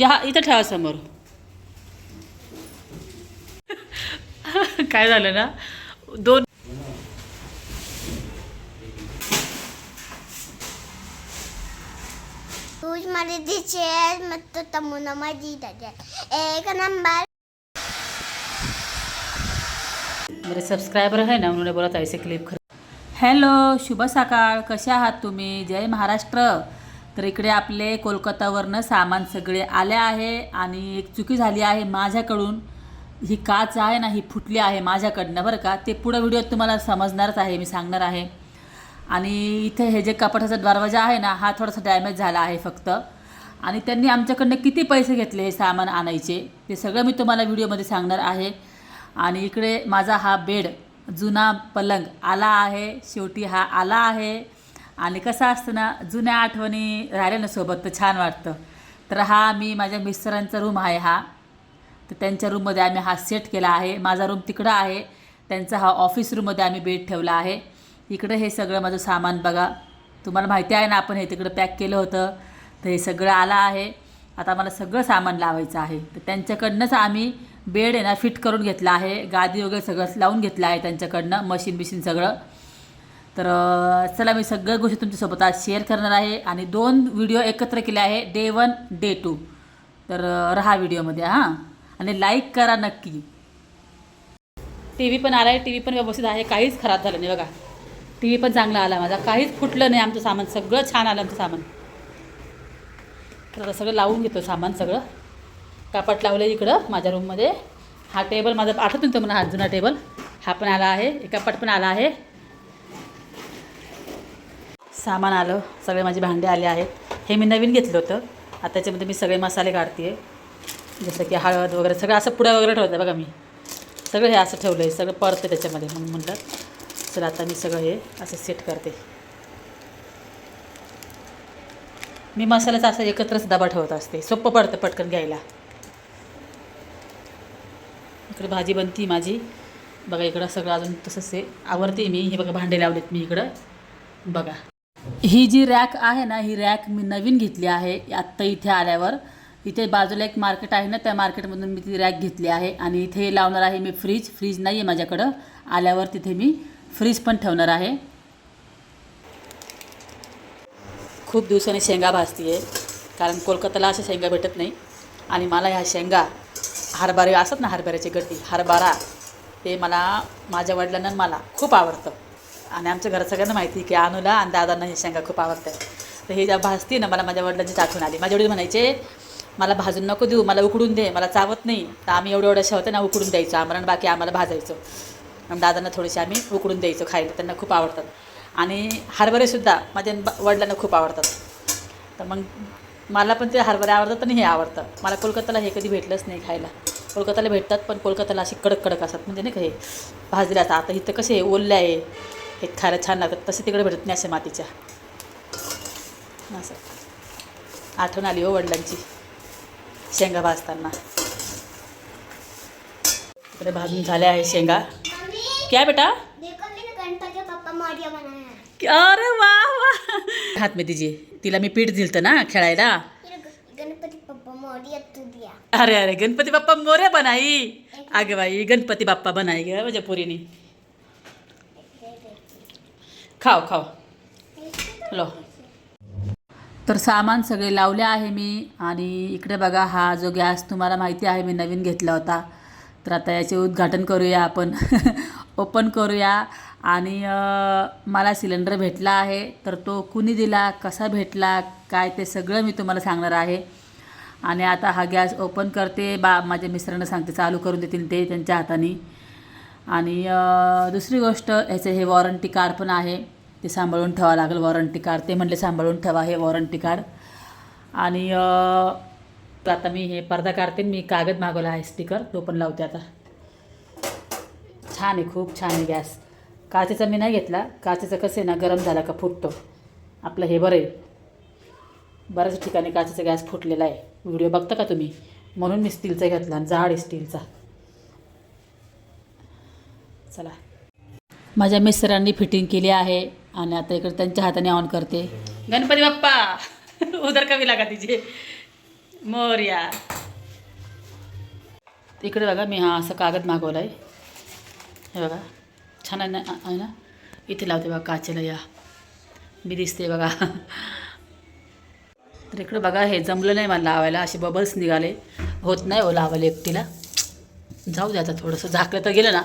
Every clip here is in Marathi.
या इथं ठेवा समोर. काय झालं ना? दोन Tuj मध्ये दिसेल मग तो तमुना माझी त्याच्यात एक नंबर. मेरे सबस्क्रायबर आहे ना उन्होंने बोला था ऐसे क्लिप खर हॅलो शुभ सकाळ. कसे आहात तुम्ही? जय महाराष्ट्र. तर इकडे आपले कोलकातावरनं सामान सगळे आले आहे आणि एक चुकी झाली आहे माझ्याकडून. ही काच आहे ना ही फुटली आहे माझ्याकडनं बरं का? ते पुढं व्हिडिओत तुम्हाला समजणारच आहे मी सांगणार आहे. आणि इथे हे जे कपाटाचा दरवाजा आहे ना हा थोडासा डॅमेज झाला आहे फक्त. आणि त्यांनी आमच्याकडनं किती पैसे घेतले हे सामान आणायचे ते सगळं मी तुम्हाला व्हिडिओमध्ये सांगणार आहे. आणि इकडे माझा हा बेड जुना पलंग आला आहे शेवटी हा आला आहे. आणि कसं असतं ना जुन्या आठवणी राहिल्या ना सोबत तर छान वाटतं. तर हा मी माझ्या मिस्टरांचा रूम आहे हा. तर त्यांच्या रूममध्ये आम्ही हा सेट केला आहे. माझा रूम तिकडं आहे. त्यांचा हा ऑफिस रूममध्ये आम्ही बेड ठेवला आहे. इकडं हे सगळं माझं सामान बघा. तुम्हाला माहिती आहे ना आपण हे तिकडं पॅक केलं होतं. तर हे सगळं आलं आहे. आता मला सगळं सामान लावायचं आहे. तर त्यांच्याकडनंच आम्ही बेड आहे ना फिट करून घेतला आहे. गादी वगैरे सगळं लावून घेतलं आहे त्यांच्याकडनं मशीन बिशीन सगळं. तर चला मी सगळ्या गोष्टी तुमच्यासोबत आज शेअर करणार आहे. आणि दोन व्हिडिओ एकत्र केले आहे. डे वन डे टू तर रहा राहा व्हिडिओमध्ये हां. आणि लाईक करा नक्की. टी व्ही पण आला आहे. टी व्ही पण व्यवस्थित आहे. काहीच खराब झालं नाही बघा. टी व्ही पण चांगला आला माझा. काहीच फुटलं नाही आमचं सामान. सगळं छान आलं आमचं सामान. तर आता सगळं लावून घेतो सामान सगळं. कापड लावलं इकडं माझ्या रूममध्ये हा टेबल माझा आठवतो तुम्हाला हा जुना टेबल हा पण आला आहे. एक कपाट पण आला आहे. सामान आलं सगळे माझे भांडे आले आहेत. हे मी नवीन घेतलं होतं. आता त्याच्यामध्ये मी सगळे मसाले काढते आहे जसं की हळद वगैरे सगळं असं पुड्या वगैरे ठेवतं बघा मी. सगळं हे असं ठेवलं आहे सगळं पडतं त्याच्यामध्ये म्हणून म्हटलं. चला आता मी सगळं हे असं सेट करते. मी मसाल्याचा असं एकत्रच दबा ठेवत असते. सोपं पडतं पटकन घ्यायला. इकडे भाजी बनती माझी. बघा इकडं सगळं अजून तसंच आहे. आवडते मी. हे बघा भांडे लावलेत मी इकडं. बघा. ही जी रॅक आहे ना ही रॅक मी नवीन घेतली आहे. आत्ता इथे आल्यावर इथे बाजूला एक मार्केट आहे ना त्या मार्केटमधून मी ती रॅक घेतली आहे आणि इथे लावणार आहे मी फ्रीज. फ्रीज नाही आहे माझ्याकडं. आल्यावर तिथे मी फ्रीज पण ठेवणार आहे. खूप दिवसांनी शेंगा भाजती आहे कारण कोलकात्याला अशा शेंगा भेटत नाही. आणि मला ह्या शेंगा हरभरे असतात ना हरभऱ्याची गड्डी हरभरा ते मला माझ्या वडिलांना मला खूप आवडतं. आणि आमच्या घरात सगळ्यांना माहिती आहे की अनुला आणि दादांना ही शेंगा खूप आवडतात. तर हे ज्या भाजती ना मला माझ्या वडिलांची आठवण आली. माझे वडील म्हणायचे मला भाजून नको देऊ मला उकडून दे मला चावत नाही. तर आम्ही एवढ्या एवढ्या होते ना उकडून द्यायचं आम्हाला आणि बाकी आम्हाला भाजायचं. आणि दादांना थोडेसे आम्ही उकडून द्यायचो खायला त्यांना खूप आवडतात. आणि हरभरेसुद्धा माझ्या ब- वडिलांना खूप आवडतात. तर मग मला पण ते हरभरे आवडतात आणि हे आवडतं मला कोलकाताला हे कधी भेटलंच नाही खायला. कोलकाताला भेटतात पण कोलकाताला असे कडक कडक असतात म्हणजे नाही का हे भाजले असतात. आता इथं कसे ओलले आहे. हे खायला छान लागतात. तसे तिकडे भेटत नाही असे मातीच्या. असं. आठवण आली हो वडिलांची. शेंगा भाजताना. इकडे भाजून झाल्या आहे शेंगा. क्या बेटा? अरे वा वा. हात में दीजिए. तिला मी पीठ दिलतं ना खेळायला. मेरे ग- गणपति पापा मौर्य तू दिया. अरे अरे गणपती बाप्पा मोरे बनाई. अगं बाई गणपती बाप्पा बनाई ग माझ्या पोरीने. खाव खाव हॅलो तर सामान सगळे लावले आहे मी आणि इकडे बघा हा जो गॅस तुम्हाला माहिती आहे मी नवीन घेतला होता. तर आता याचे उद्घाटन करूया आपण. ओपन करूया. आणि मला सिलेंडर भेटला आहे. तर तो कुणी दिला कसा भेटला काय ते सगळं मी तुम्हाला सांगणार आहे. आणि आता हा गॅस ओपन करते. बा माझ्या मिस्टरांना सांगते चालू करून देतील ते त्यांच्या हाताने. आणि दुसरी गोष्ट ह्याचं हे वॉरंटी कार्ड पण आहे. ते सांभाळून ठेवावं लागेल वॉरंटी कार्ड. ते म्हणले सांभाळून ठेवा हे वॉरंटी कार्ड. आणि तर आता मी हे पडदा काढते मी कागद मागवला आहे स्टिकर तो पण लावते आता. छान आहे खूप छान आहे गॅस. काचेचा मी नाही घेतला. काचेचं कसं आहे ना गरम झाला का फुटतो. आपलं हे बरं आहे. बऱ्याच ठिकाणी काचेचा गॅस फुटलेला आहे. व्हिडिओ बघता का तुम्ही? म्हणून मी स्टीलचा घेतला आणि जाड आहे स्टीलचा. चला. माझ्या मिस्टरांनी फिटिंग केली आहे. आणि आता इकडे त्यांच्या हाताने ऑन करते. गणपती बाप्पा उदर कमी लागा तिचे? मोर्या. इकडे बघा मी हा असं कागद मागवला आहे हे बघा छान आहे ना आहे ना? इथे लावते बघा काचेला या. मी दिसते बघा. तर इकडे बघा हे जमलं नाही मला लावायला असे बबल्स निघाले. होत नाही हो लावायला एकटीला. जाऊ द्या आता थोडंसं झाकलं तर गेलं ना.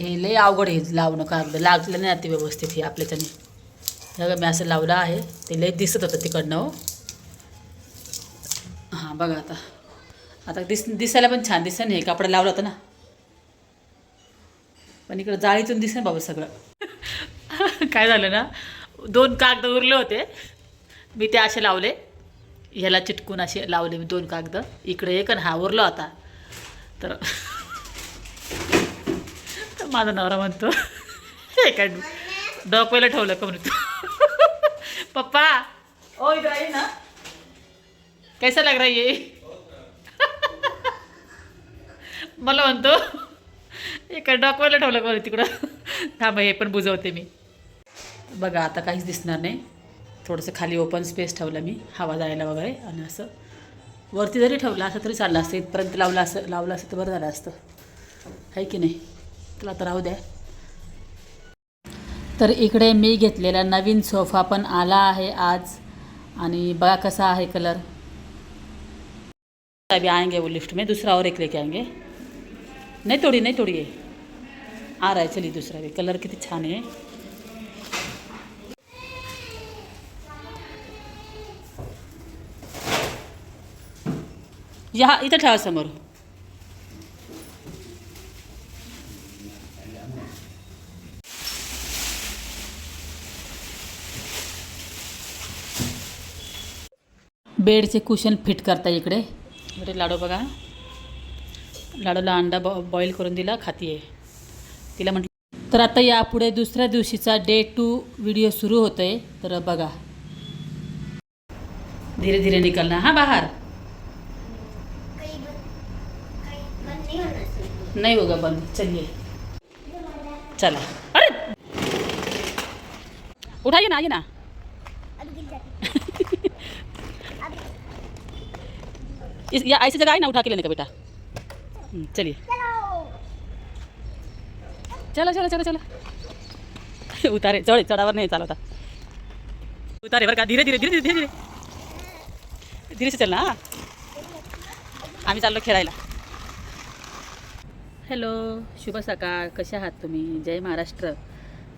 हे लय अवघड आहे लावणं कागद लागलं नाही आता व्यवस्थित हे आपल्याच्याने. हे बघा मी असं लावलं आहे ते लय दिसत होतं तिकडनं हो. हां बघा आता. आता दिस दिसायला पण छान दिसेल हे कापड लावलं होतं ना. पण इकडं जाळीतून दिसेल बाबा सगळं. काय झालं ना दोन कागद उरले होते. मी ते असे लावले. ह्याला चिटकून असे लावले मी दोन कागद. इकडे एक आणि हा उरला होता. तर माझा नवरा म्हणतो. हे काय डोक्याला ठेवलं का म्हणतो. पप्पा ओ इधर आइए ना. कैसा लग रहा ये? मला म्हणतो एका डॉकवायला ठेवलं का तिकडं? थांब हे पण बुजवते मी. बघा आता काहीच दिसणार नाही. थोडंसं खाली ओपन स्पेस ठेवलं मी हवा जायला वगैरे आणि असं वरती जरी ठेवलं असं तरी चाललं असतं. इथपर्यंत लावलं असं लावलं असतं तर बरं झालं असतं. आहे की नाही? तुला तर राहू द्या तर इकडे मी घेतलेला नवीन सोफा पण आला आहे आज. आणि बघा कसा आहे कलर अभी आएंगे वो लिफ्ट में दूसरा और एक लेके आएंगे नहीं तोड़ी नहीं तोड़िए आ रहा है चलिए दूसरा भी कलर किती छान आहे. या इथं ठेवा समोर. बेडचे कुशन फिट करता इकडे. इकडे लाडू बघा. लाडूला अंडा बॉ बॉईल करून दिला खाती आहे तिला म्हटलं तर आता यापुढे दुसऱ्या दिवशीचा डे टू व्हिडिओ सुरू होतो आहे तर बघा. धीरे धीरे निकलना हां बाहेर. नाही बंद बंद नहीं होगा बंद. चलिए चला. अरे! उठाइए ना आइए ना अब गिर जाती अब इस या ऐसी जगह आई ना उठा के लेने का बेटा. चलिए. चलो चला चला चला. उतारे चढ चढावर नाही चालवता. उतारे बरं का धीरे धीरे धीरे धीरे धीरे. धीरे से चल ना आम्ही चाललो खेळायला. हॅलो शुभ सकाळ. कसे आहात तुम्ही? जय महाराष्ट्र.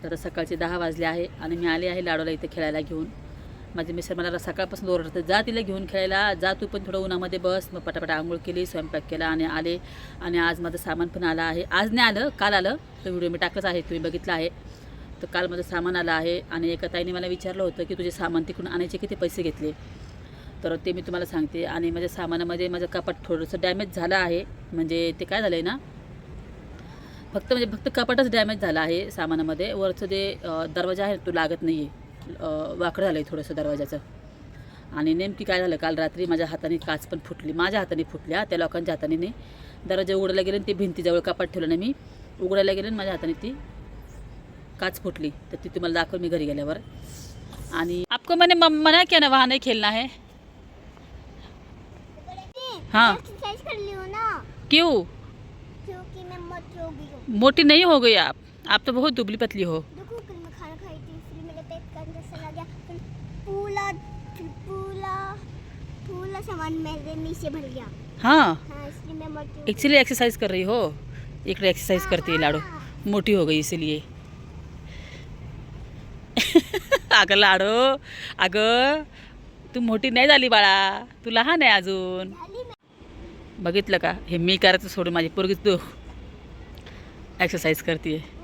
तर सकाळचे दहा वाजले आहे आणि मी आले आहे लाडोला इथे खेळायला घेऊन. माझे मिस्टर मला सकाळपासून ओरडतात जा तिला घेऊन खेळायला जा तू पण थोडं उन्हामध्ये बस. मग पटापट आंघोळ केली स्वयंपाक केला आणि आले. आणि आज माझं सामान पण आलं आहे. आज नाही आलं काल आलं. तो व्हिडिओ मी टाकलाच आहे तुम्ही बघितला आहे. तर काल माझं सामान आलं आहे आणि एका ताईने मला विचारलं होतं की तुझे सामान तिकडून आणायचे किती पैसे घेतले? तर ते मी तुम्हाला सांगते. आणि माझ्या सामानामध्ये माझं कपाट थोडंसं डॅमेज झालं आहे. म्हणजे ते काय झालं आहे ना? फक्त म्हणजे फक्त कपाटच डॅमेज झालं आहे सामानामध्ये. वरचं जे दरवाजा आहे तो लागत नाही आहे वाकडं झालं आहे थोडंसं दरवाजाचं. आणि नेमकी काय झालं काल रात्री माझ्या हाताने काच पण फुटली माझ्या हाताने फुटल्या त्या लोकांच्या हाताने नाही. दरवाजा उघडायला गेले ते भिंतीजवळ कपाट ठेवलं नाही मी. उघडायला गेले माझ्या हाताने ती काच फुटली. तर ती तुम्हाला दाखव मी घरी गेल्यावर. आणि आपको मैंने मना किया ना वहाँ नहीं खेलना है? हाँ. क्यों? क्योंकि मैं मोटी हो। गई मोटी नहीं हो गई आप। आप तो बहुत दुबली पतली हो देखो कल मैं खाना खाई थी फिर मेरे पेट का अंदर चला गया फिर पूरा फिर पूरा पूरा सामान मेरे नीचे भर गया। हाँ? हाँ इसलिए मैं मोटी हूँ। एक्चुअली एक्सरसाइज कर रही हो? इकडे एक्सरसाइज करते है लाडो। मोटी हो गई इसीलिए। अगं लाडो अगं तू मोठी नाही झाली बाळा. तू लहान आहे अजून. बघितलं का? हे मी करायचं सोडून माझी पोरगीच तू एक्सरसाइज करती है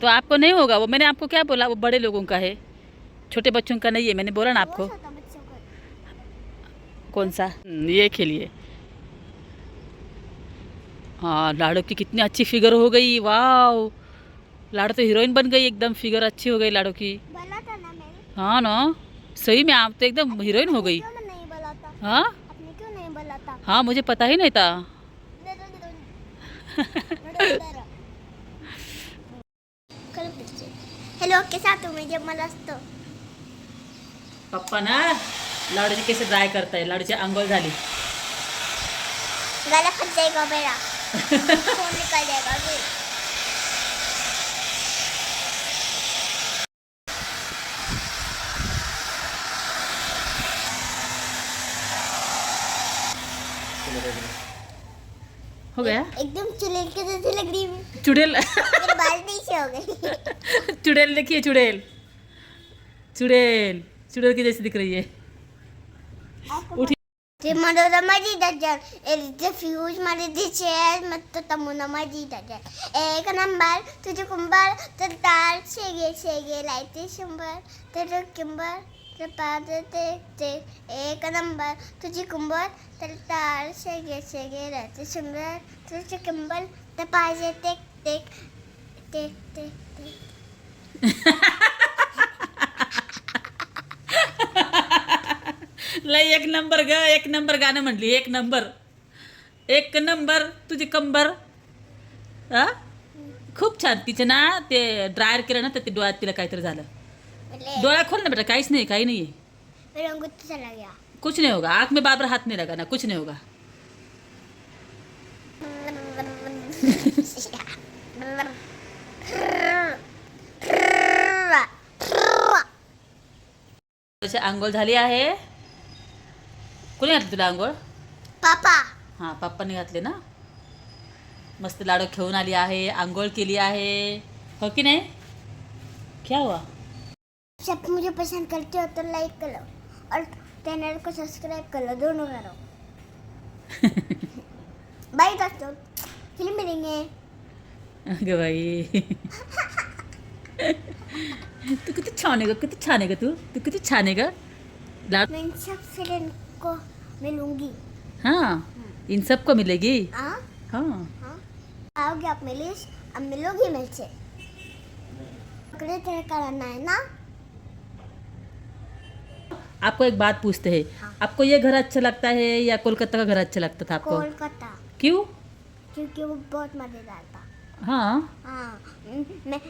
तो आपको नहीं होगा. वो मैंने आपको क्या बोला? वो बड़े लोगों का है. छोटे बच्चों का नहीं है. मैंने बोला ना आपको. वो छोटा बच्चों को कौन सा? हम्म, ये खेलिए। हाँ लाडो की कितनी अच्छी फिगर हो गई वाह लाडो तो हीरोइन बन गई एकदम फिगर अच्छी हो गई लाडो की। बोला था ना मैंने। हाँ ना? सही में आप तो एकदम हीरोइन हो गई। नहीं बोला हाँ? हाँ मुझे पता ही नहीं था। हॅलो कसा तुम्ही जे मला असतं पप्पा ना? लाडूचे केस ड्राय करताय लाडूची आंघोळ झाली. गला फट जाएगा मेरा फ़ोन निकल जाएगा फिर हो गया? एकदम चुड़ैल के जैसे लग रही है। चुड़ैल? मेरे बाल नीचे हो गए। चुड़ैल देखिए चुड़ैल। चुड़ैल चुड़ैल की जैसी दिख रही है। उठी। ते मनोरम माझी दर्जन एरिचे फ्यूज माझे दिचे मत तमुना माझी दर्जन एक नंबर तुझे कुंभार तर तार शेगे शेगे लायते शंभर तर किंबर तर पाद ते ते। एक नंबर तुझी कुंभार तर तार शेगे शेगे लायते शंभर तुझे किंबर तर पाहिजे टेक टेक टेक टेक टेक लय एक नंबर ग एक नंबर गाणं म्हटली एक नंबर. एक नंबर तुझी कंबर. हा खूप छान. तिचे ना ते ड्रायर केलं ना तर ते डोळ्यात तिला काहीतरी झालं. डोळा खोल ना बेटा काहीच नाही काही नाही कुछ नहीं होगा. आँख में बार बार हाथ नहीं लगाना कुछ नहीं होगा. आंघोळ झाली आहे. कोणी घातली तुला आंघोळ? पापा हां पप्पांनी घातले ना? मस्त लाडू खेळून आली आहे आंघोळ केली आहे. हो की नाही? क्या हुआ? सब मुझे पसंद करते हो तो लाइक करो और चैनल को सब्सक्राइब करो दोनों करो। बाय दोस्तों फिर मिलेंगे। अगं बाई। तू किती छान आहे ग किती छान आहे ग तू तू किती छान आहे ग. लाड मैं इन सब फ्रेंड को मिलूँगी। हाँ इन सबको मिलेगी? हाँ। हाँ। हाँ। आओगे आप मिले अब मिलोगी मेरे से? पकड़े कराना है ना? आपको एक बात पूछते हैं। हाँ। आपको ये घर अच्छा लगता है या कोलकाता का घर अच्छा लगता था आपको? कोलकाता। क्यों? क्योंकि वो बहुत मज़ेदार था। हाँ। हाँ। मैं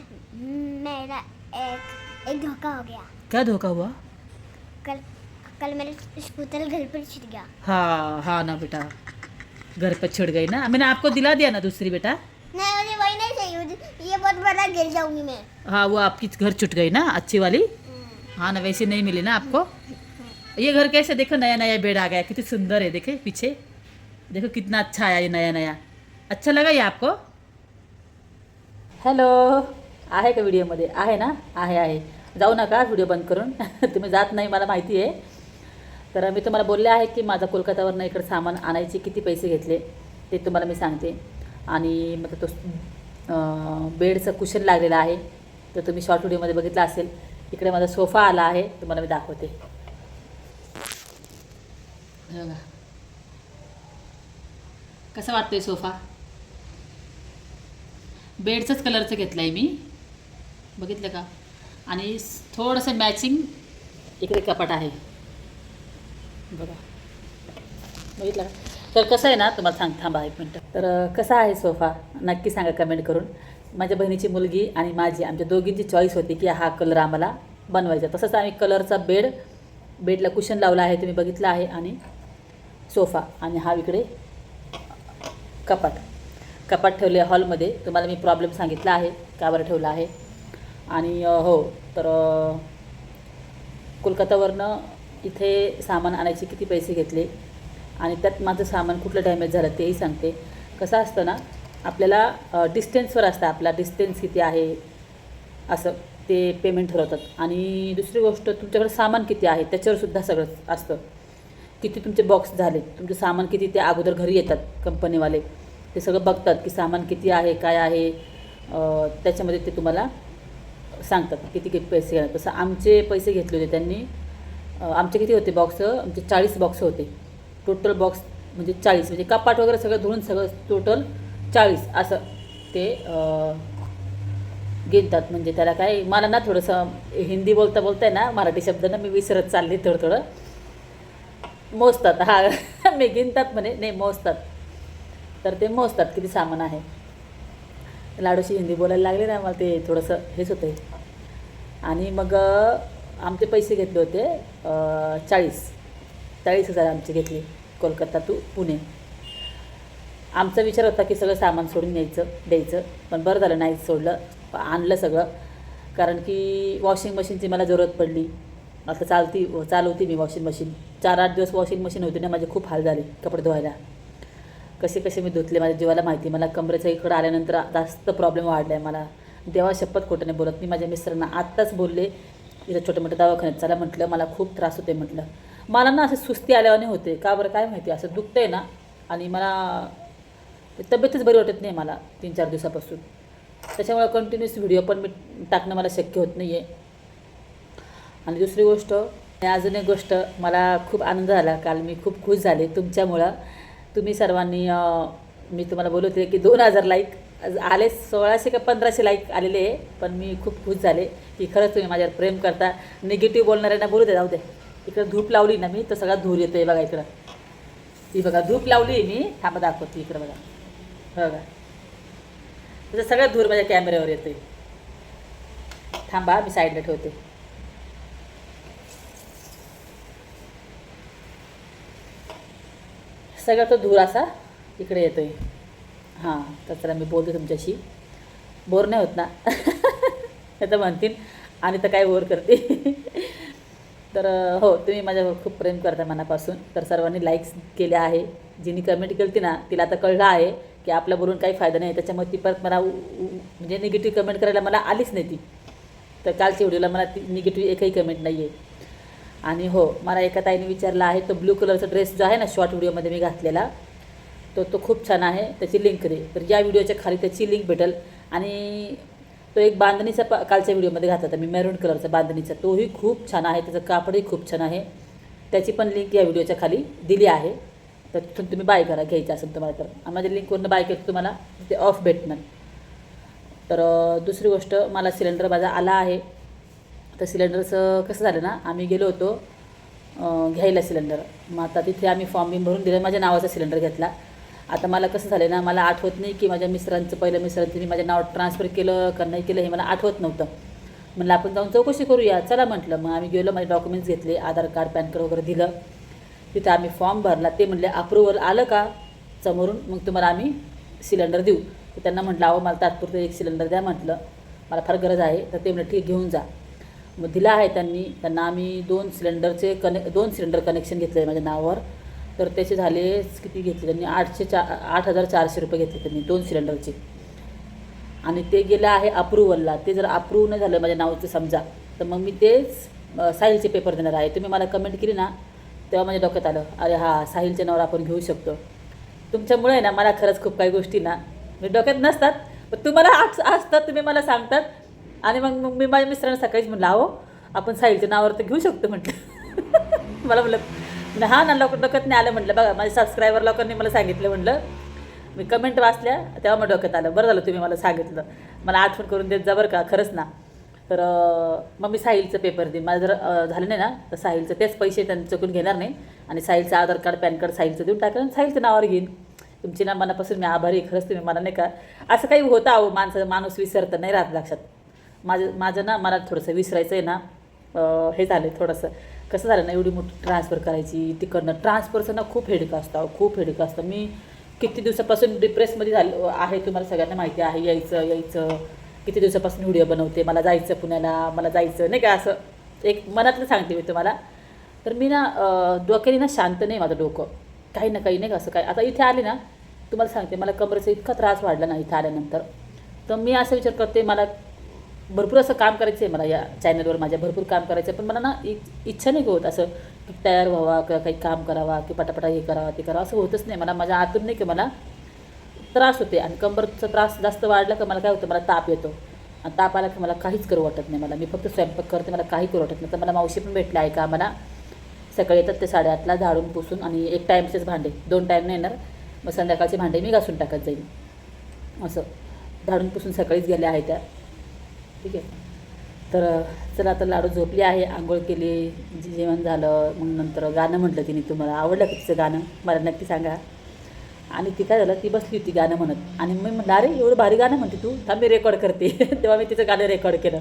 मेरा एक एक धोखा हो गया। क्या धोखा हुआ? कल कल मेरे स्कूटर घर पर छिट गया। हाँ हाँ ना बेटा। घर पर छिड़ गई ना। मैंने आपको दिला दिया ना दूसरी बेटा? नहीं मुझे वही नहीं चाहिए ये बहुत बड़ा गिर जाऊंगी मैं। हाँ वो आपकी घर छुट गई ना अच्छी वाली? हाँ ना वैसे नहीं मिली ना आपको? ये घर कैसे देखो नया नया बेड आ गया कितनी सुंदर है देखे पीछे। देखो कितना अच्छा आया ये नया नया अच्छा लगा ये आपको? हॅलो आहे का व्हिडिओमध्ये आहे ना? आहे आहे. जाऊ नका व्हिडिओ बंद करून. तुम्ही जात नाही मला माहिती आहे. तर मी तुम्हाला बोलले आहे की माझा कोलकातावरनं इकडं सामान आणायचे किती पैसे घेतले ते तुम्हाला मी सांगते. आणि मग तो बेडचं कुशन लागलेलं आहे. तर तुम्ही शॉर्ट व्हिडिओमध्ये बघितला असेल. इकडे माझा सोफा आला आहे. तुम्हाला मी दाखवते. हे बघा. कसं सोफा? बेडचंच कलरचं घेतलं आहे मी. बघितलं का? आणि थोडंसं मॅचिंग इकडे कपाट आहे. बघा. बघितलं का? तर कसं आहे ना तुम्हाला सांग थांबा एक मिनटं. तर कसा आहे सोफा? नक्की सांगा कमेंट करून. माझ्या बहिणीची मुलगी आणि माझी आमच्या दोघींची चॉईस होती की हा कलर आम्हाला बनवायचा. तसंच आम्ही कलरचा बेड बेडला कुशन लावला आहे तुम्ही बघितलं आहे आणि सोफा. आणि हा इकडे कपाट. कपाट ठेवले हॉलमध्ये. तुम्हाला मी प्रॉब्लेम सांगितला आहे का बरं ठेवला आहे? आणि हो तर कोलकातावरनं इथे सामान आणायचे किती पैसे घेतले? आणि त्यात माझं सामान कुठलं डॅमेज झालं तेही सांगते. कसं असतं ना आपल्याला डिस्टन्सवर असतं आपला डिस्टन्स किती आहे? असं ते पेमेंट ठरवतात. आणि दुसरी गोष्ट तुमच्याकडे सामान किती आहे? त्याच्यावर सुद्धा सगळं असतं. किती तुमचे बॉक्स झाले? तुमचं सामान किती ते अगोदर घरी येतात कंपनीवाले ते सगळं बघतात की सामान किती आहे काय आहे. त्याच्यामध्ये ते तुम्हाला सांगतात किती किती पैसे घ्या तसं आमचे पैसे घेतले होते त्यांनी आमचे किती होते बॉक्स आमचे चाळीस बॉक्स होते. टोटल बॉक्स म्हणजे चाळीस. म्हणजे कपाट वगैरे सगळं धुवून सगळं टोटल चाळीस. असं ते गिनतात म्हणजे त्याला काय मला ना थोडंसं हिंदी बोलता बोलताय ना मराठी शब्द ना मी विसरत चालले थोडं थोडं मोजतात. हा मी गिनतात म्हणे. नाही मोजतात. तर ते मोजतात किती सामान आहे. लाडूशी हिंदी बोलायला लागले ना मला ते थोडंसं हेच होतं आहे आणि मग आमचे पैसे घेतले होते चाळीस. चाळीस हजार आमची घेतली कोलकाता टू पुणे. आमचा विचार होता की सगळं सामान सोडून यायचं द्यायचं पण बरं झालं नाही सोडलं आणलं सगळं. कारण की वॉशिंग मशीनची मला जरूरत पडली. आता चालती चालवती मी वॉशिंग मशीन. चार आठ दिवस वॉशिंग मशीन होती ना माझे खूप हाल झाले कपडे धुवायला. कसे कसे मी धुतले माझ्या जीवाला माहिती मला कमरेच्या इकडं आल्यानंतर जास्त प्रॉब्लेम वाढला आहे मला. देवा शपथ खोटं नाही बोलत. मी माझ्या मिस्टरांना आत्ताच बोलले इथं छोटे मोठ्या दवाखान्यात चला म्हटलं मला खूप त्रास होते म्हटलं. मला ना असे सुस्ती आल्यावाने होते. का बरं काय माहिती? असं दुखतंय ना. आणि मला तब्येतच बरी वाटत नाही मला तीन चार दिवसापासून. त्याच्यामुळे कंटिन्युअस व्हिडिओ पण मी टाकणं मला शक्य होत नाही आहे आणि दुसरी गोष्ट अजून एक गोष्ट मला खूप आनंद झाला. काल मी खूप खुश झाले. तुमच्यामुळं. तुम्ही सर्वांनी मी तुम्हाला बोलवते की दोन हजार लाईक आले सोळाशे का पंधराशे लाईक आलेले आहे पण मी खूप खुश झाले की खरंच तुम्ही माझ्यावर प्रेम करता. निगेटिव्ह बोलणाऱ्यांना बोलू दे जाऊ दे. इकडं धूप लावली ना मी तर सगळा धूर येतो आहे बघा इकडं. ती बघा धूप लावली मी थांबा दाखवते इकडं बघा. हो बघा त्याचा सगळा धूर माझ्या कॅमेऱ्यावर येतो आहे थांबा मी साईडला ठेवते. सगळा तो धूर असा इकडे येतो आहे हां तर चला मी बोलते तुमच्याशी. बोर नाही होत ना? तर म्हणतील आणि तर काय बोर करते. तर हो तुम्ही माझ्यावर खूप प्रेम करता मनापासून. तर सर्वांनी लाईक्स केल्या आहे. जिनी कमेंट केली ना तिला आता कळलं आहे की आपला बोलून काही फायदा नाही. त्याच्यामुळे ती परत मला उ- म्हणजे निगेटिव्ह कमेंट करायला मला आलीच नाही ती. तर कालच्या व्हिडिओला मला ती निगेटिव्ह एकही कमेंट नाही आहे आणि हो मला एका ताईने विचारला आहे तो ब्लू कलरचा ड्रेस जो आहे ना शॉर्ट व्हिडिओमध्ये मी घातलेला तो तो खूप छान आहे त्याची लिंक दे. तर या व्हिडिओच्या खाली त्याची लिंक भेटेल. आणि तो एक बांधणीचा प कालच्या व्हिडिओमध्ये घातला होता मी मेरून कलरचा बांधणीचा. तोही खूप छान आहे त्याचं कापडही खूप छान आहे. त्याची पण लिंक या व्हिडिओच्या खाली दिली आहे. तर तिथून तुम्ही बाय करा घ्यायचं असेल तुम्हाला तर. आणि माझ्या लिंकवरनं बाय केलं तर तुम्हाला ते ऑफ भेटणार. तर दुसरी गोष्ट मला सिलेंडर माझा आला आहे. तर सिलेंडरचं कसं झालं ना आम्ही गेलो होतो घ्यायला सिलेंडर मग आता तिथे आम्ही फॉर्म बिम भरून दिलं माझ्या नावाचा सिलेंडर घेतला. आता मला कसं झालं ना मला आठवत नाही की माझ्या मिस्टरांचं पहिलं मिस्टरांचं मी माझ्या नाव ट्रान्सफर केलं का नाही केलं हे मला आठवत नव्हतं. म्हणलं आपण जाऊन चौकशी करूया. चला म्हटलं मग आम्ही गेलो माझे डॉक्युमेंट्स घेतले आधार कार्ड पॅन कार्ड वगैरे दिलं. तिथं आम्ही फॉर्म भरला. ते म्हणले अप्रुव्हल आलं का? समोरून मग तुम्हाला आम्ही सिलेंडर देऊ. तर त्यांना म्हटलं अहो मला तात्पुरतं एक सिलेंडर द्या म्हटलं. मला फार गरज आहे. तर ते म्हणलं ठीक घेऊन जा. मग दिला आहे त्यांनी. त्यांना आम्ही दोन सिलेंडरचे कने दोन सिलेंडर कनेक्शन घेतले माझ्या नावावर. तर त्याचे झाले किती घेतले त्यांनी? आठशे चा आठ हजार चारशे रुपये घेतले त्यांनी दोन सिलेंडरचे आणि ते गेलं आहे अप्रुव्हलला. ते जर अप्रूव्ह नाही झालं माझ्या नावाचं समजा तर मग मी तेच साहिलचे पेपर देणार आहे. तुम्ही मला कमेंट केली ना तेव्हा माझ्या डोक्यात आलं अरे हां साहिलच्या नावावर आपण घेऊ शकतो. तुमच्यामुळे आहे ना मला खरंच खूप काही गोष्टी ना मी डोक्यात नसतात पण तुम्हाला आज असतात तुम्ही मला सांगतात आणि मग मग मी माझ्या मिस्टरांना सकाळीच म्हणलं अहो आपण साहिलच्या नावावर तर घेऊ शकतो म्हटलं. मला म्हटलं हा ना लोक डोक्यात नाही आलं म्हटलं बघा माझ्या सबस्क्रायबर लोकांनी मला सांगितलं म्हटलं मी कमेंट वाचल्या तेव्हा मग डोक्यात आलं बरं झालं तुम्ही मला सांगितलं. मला आठवण करून देत जा बरं का खरंच ना. तर मग मी साहिलचं पेपर देईन. माझं जर झालं नाही ना तर साहिलचं तेच पैसे त्यांच्याकडून घेणार नाही. आणि साहिलचं आधार कार्ड पॅन कार्ड साहिलचं देऊन टाकेल आणि साहिलचं नावावर घेईन. तुमची ना मनापासून मी आभारी आहे. खरंच तुम्ही मला नाही का असं काही होतं अहो माणसं माणूस विसरतं नाही राहत लक्षात. माझं माझं ना मला थोडंसं विसरायचं आहे ना हे झालं थोडंसं. कसं झालं ना एवढी मोठी ट्रान्सफर करायची तिकडनं ट्रान्सफरचं ना खूप हेडक असतं खूप हेडक असतं. मी किती दिवसापासून डिप्रेसमध्ये झालं आहे तुम्हाला सगळ्यांना माहिती आहे यायचं यायचं. किती दिवसापासून व्हिडिओ बनवते मला जायचं पुण्याला मला जायचं नाही का असं एक मनातलं सांगते मी तुम्हाला. तर मी ना डोक्याने ना शांत नाही माझं डोकं. काही ना काही नाही का असं काय आता इथे आले ना तुम्हाला सांगते मला कमरेचा इतका त्रास वाढला ना इथे आल्यानंतर. तर मी असा विचार करते मला भरपूर असं काम करायचं आहे मला या चॅनलवर माझ्या भरपूर काम करायचं आहे पण मला ना एक इच्छा नाही होत असं की तयार व्हावा किंवा काही काम करावा की पटापटा हे करावा ते करावं असं होतच नाही. मला माझ्या आतून नाही की मला त्रास होते आणि कंबरचा त्रास जास्त वाढला का मला काय होतं मला ताप येतो. आणि ताप आला की मला काहीच करू वाटत नाही. मला मी फक्त स्वयंपाक करते मला काही करू वाटत नाही. तर मला मावशी पण भेटल्या आहे का मला सकाळी येतात ते साडेआठला झाडून पुसून आणि एक टाईमचेच भांडे. दोन टाईम नाही येणार मग संध्याकाळचे भांडे मी घासून टाकत जाईल असं. झाडून पुसून सकाळीच गेल्या आहेत त्या. ठीक आहे. तर चला आता लाडू झोपली आहे आंघोळ केली जे- जेवण झालं मग नंतर गाणं म्हटलं तिने तुम्हाला. आवडलं का तिचं गाणं? मला नक्की सांगा. आणि ती काय झालं ती बसली होती गाणं म्हणत. आणि मी म्हणलं अरे एवढं भारी गाणं म्हणते तू. थांब मी रेकॉर्ड करते. तेव्हा मी तिचं गाणं रेकॉर्ड केलं.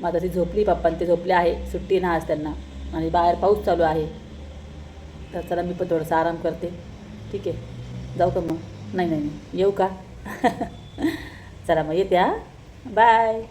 माझा ती झोपली पप्पा ते झोपले आहे. सुट्टी ना आज त्यांना. आणि बाहेर पाऊस चालू आहे. तर चला मी पण थोडंसं आराम करते. ठीक आहे. जाऊ का मग? नाही नाही नाही. येऊ का? चला मग येते हां. बाय